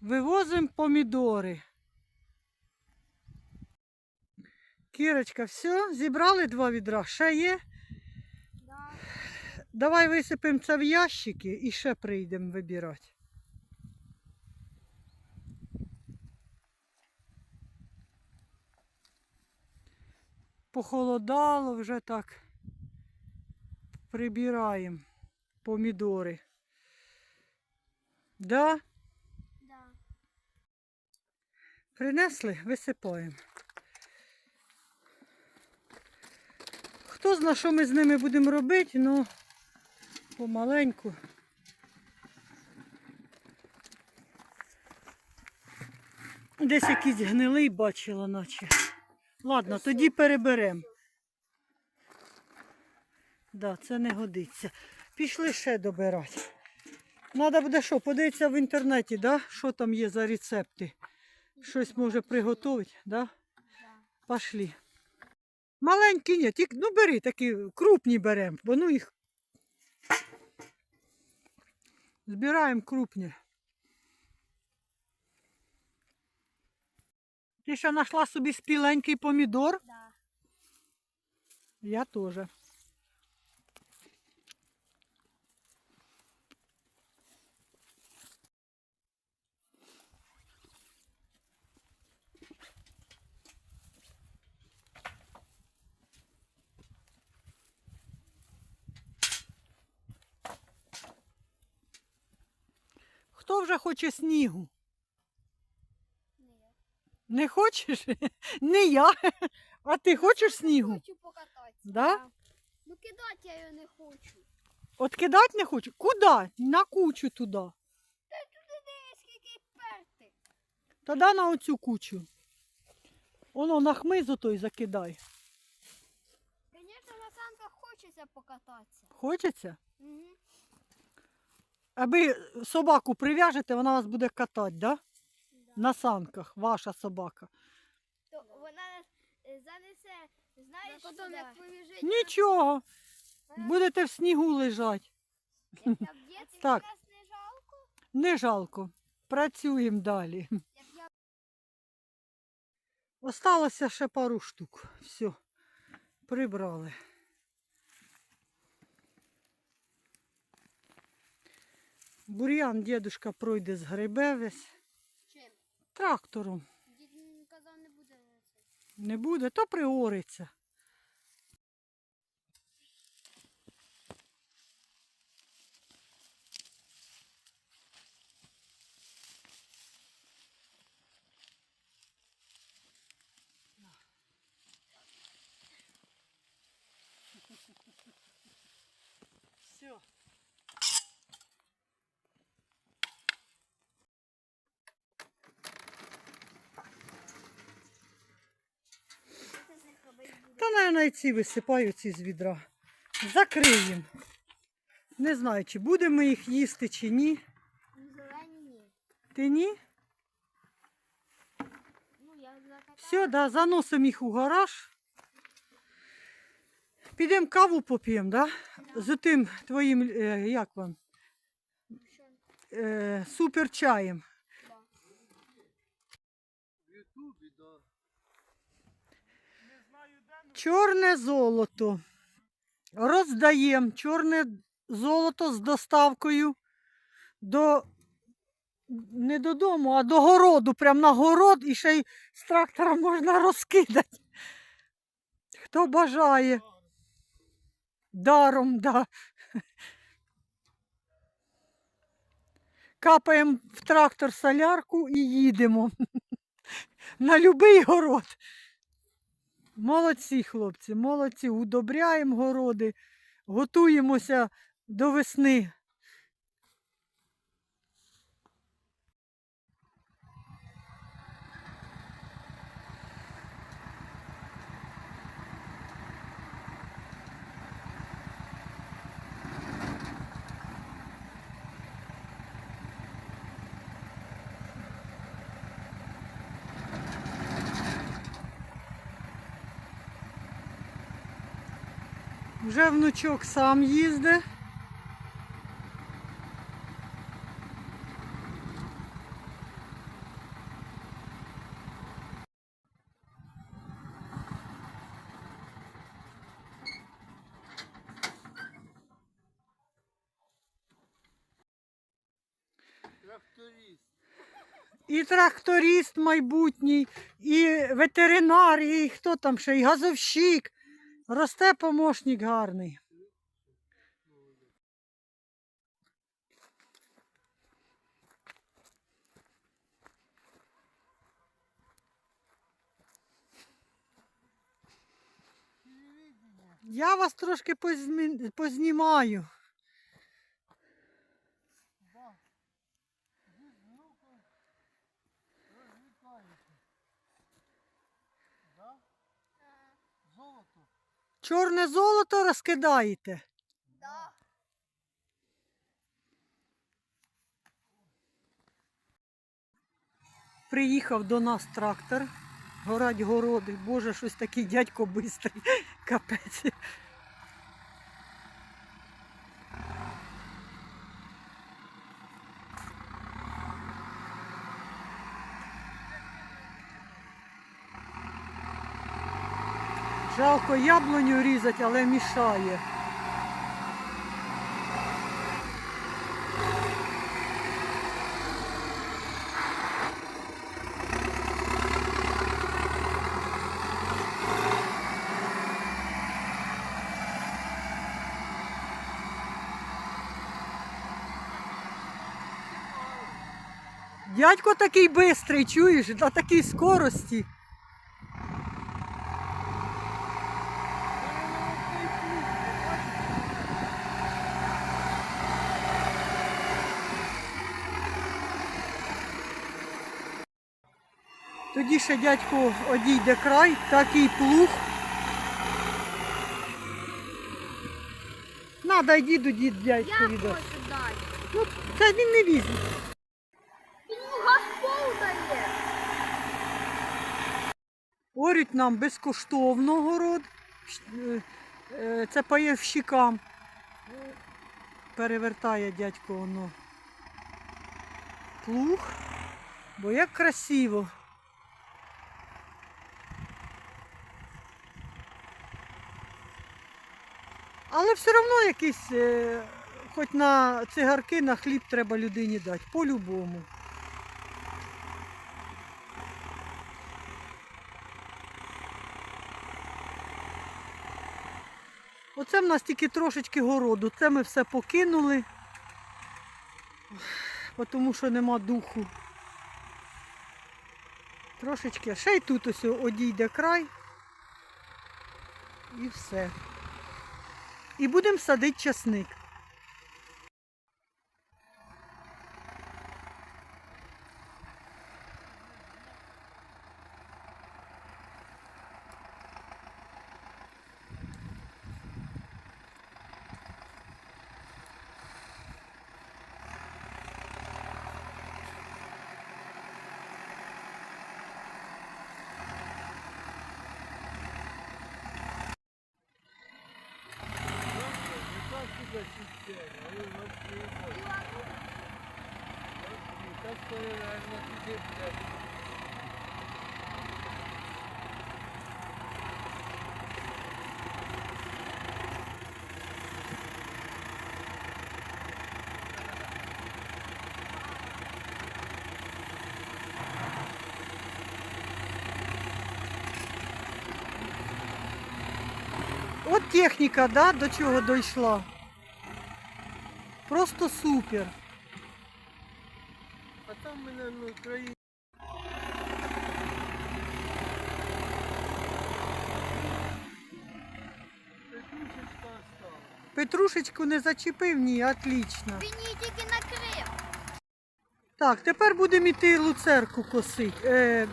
Вивозимо помідори. Кірочка, все, зібрали два відра. Ще є. Да. Давай висипемо це в ящики і ще прийдемо вибирати. Похолодало вже так. Прибираємо помідори. Да? Да. Принесли, висипаємо. Хто зна, що ми з ними будемо робити, ну помаленьку. Десь якийсь гнилий бачила, наче. Ладно, тоді переберемо. Да, це не годиться. Пішли ще добирати. Треба буде що, подивитися в інтернеті, да? що там є за рецепти. Щось може приготувати, да? Да. Пошли. Маленькі ні, тільки, ну бери такі крупні беремо, бо ну їх. Збираємо крупні. Ти ще знайшла собі спіленький помідор? Да. Я теж. Хто вже хоче снігу? Ні. Не хочеш? Не я. А ти хочеш снігу? Хочу покататися. Да? Ну кидати я його не хочу. От кидати не хочу? Куди? На кучу туди. Та туди де скільки перти. Тоді на оцю кучу. Воно на хмизу той закидай. Звісно, на санках хочеться покататися. Хочеться? Аби собаку прив'яжете, вона вас буде катати, да? Да. На санках, ваша собака. То вона е, занесе, знаєш, потім як побіжить. Нічого. Будете в снігу лежати. Як наб'ється, Так. якраз не жалко. Не жалко. Працюємо далі. Як я Осталося ще пару штук. Все. Прибрали. Бур'ян дідушка пройде з грибе весь. чим? Трактором. Дід казав, не буде це. Не буде, то приориться. Все. Це з них робити буде. Та, ці висипаю ці з відра. Закриємо. Не знаю, чи будемо їх їсти, чи ні. Ти ні? Все, да, заносимо їх у гараж. Підемо каву поп'ємо, да? З тим твоїм, е, як вам, е, супер чаєм. Да. Чорне золото. Роздаємо чорне золото з доставкою до не додому, а до городу, прямо на город і ще й з трактора можна розкидати. Хто бажає. Даром, да. Капаємо в трактор солярку і їдемо на будь-який город. Молодці, хлопці, молодці. Удобряємо городи, готуємося до весни. Вже внучок сам їздить. І тракторист майбутній, і ветеринар, і хто там ще, і газовщик. Росте помощник гарний. Я вас трошки познімаю. Да. Ви з внуком розвітаєте. Да? Золото. Чорне золото розкидаєте. Да. Приїхав до нас трактор, горать городи. Боже, щось такий дядько бистрий. Капець. Жалко яблуню різати, але мішає. Дядько такий бистрий, чуєш, на такій скорості. Тоді дядько одійде край, такий плуг. Надо йди до дід дядько Я віддасть. хочу дати. Ну, це він не візьме. Він Господь дає. Орють нам безкоштовно город. Е, е, Це паєвщикам. Перевертає дядько воно. Плуг. Бо як красиво. Але все одно якийсь, е, хоч на цигарки, на хліб треба людині дати. По-любому. Оце в нас тільки трошечки городу. Це ми все покинули, тому що нема духу. Трошечки, ще й тут ось одійде край. І все. І будемо садити часник. От техніка, да, до чого дійшла. Просто супер. А там мене на Україні. Петрушечка осталась. Петрушечку не зачепив, ні, отлично. Він її тільки накрив. Так, тепер будемо йти луцерку косити, е,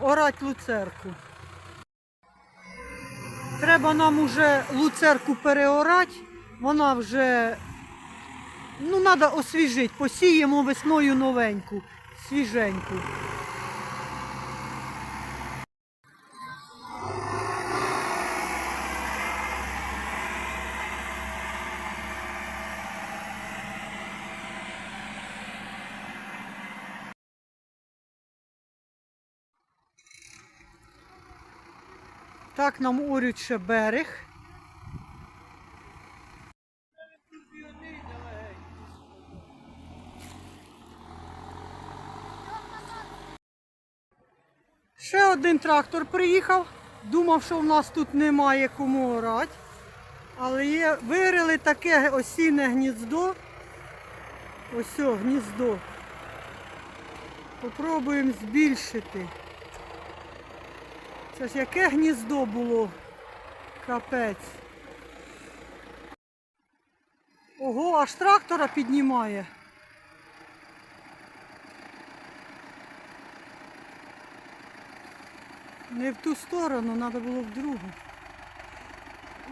орати луцерку. Треба нам уже луцерку переорати, вона вже, ну, треба освіжити, посіємо весною новеньку, свіженьку. Так нам орють ще берег. Ще один трактор приїхав. Думав, що в нас тут немає кому орати. Але є, вирили таке осінне гніздо. Ось о, гніздо. Попробуємо збільшити. Це ж яке гніздо було? Капець. Ого, аж трактора піднімає. Не в ту сторону, треба було в другу.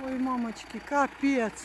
Ой, мамочки, капець.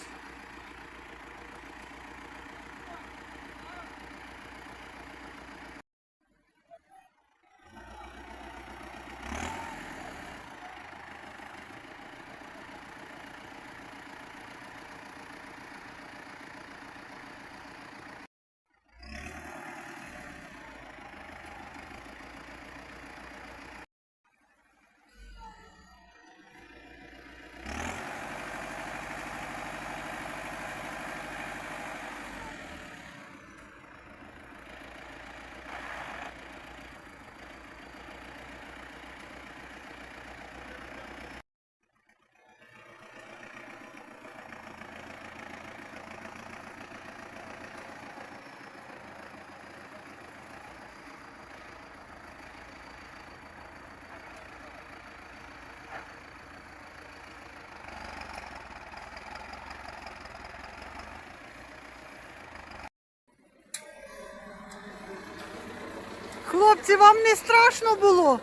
Хлопці, вам не страшно було?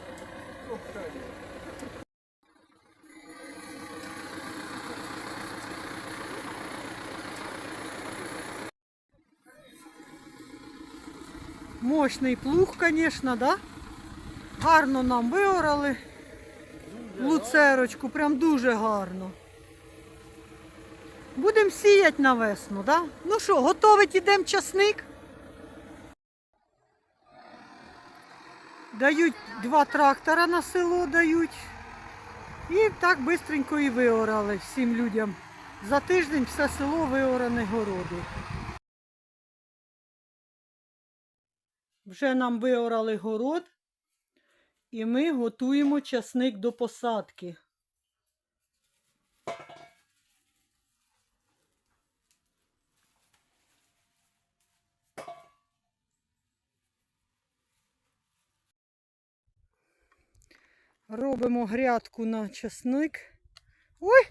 Мощний плуг, звісно, да? Гарно нам виорали. Луцерочку, прям дуже гарно. Будемо сіяти на весну, да? Ну що, готовить ідемо часник? Дають два трактора на село дають. І так швидко і виорали всім людям. За тиждень все село виоране городи. Вже нам виорали город, і ми готуємо часник до посадки. Робимо грядку на часник. Ой!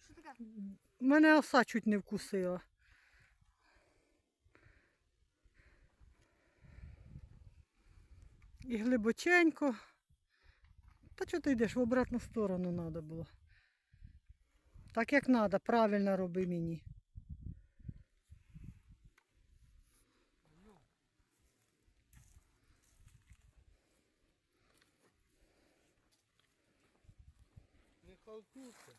Що таке? Мене оса чуть не вкусила. І глибоченько. Та чого ти йдеш? В обратну сторону треба було. Так як треба, правильно роби мені. Не халтурка.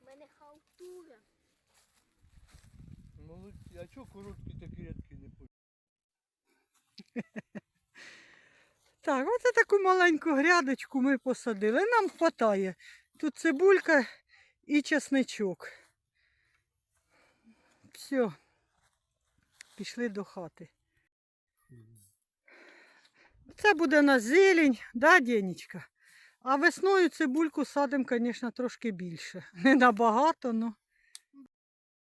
У мене халтура. Молодці. А чого короткі такі рядки не пишуть? Так, оце таку маленьку грядочку ми посадили. Нам вистачає. Тут цибулька і чесничок. Все. Пішли до хати. Це буде на зелень, да, Денечка? А весною цибульку садимо, звісно, трошки більше. Не набагато, але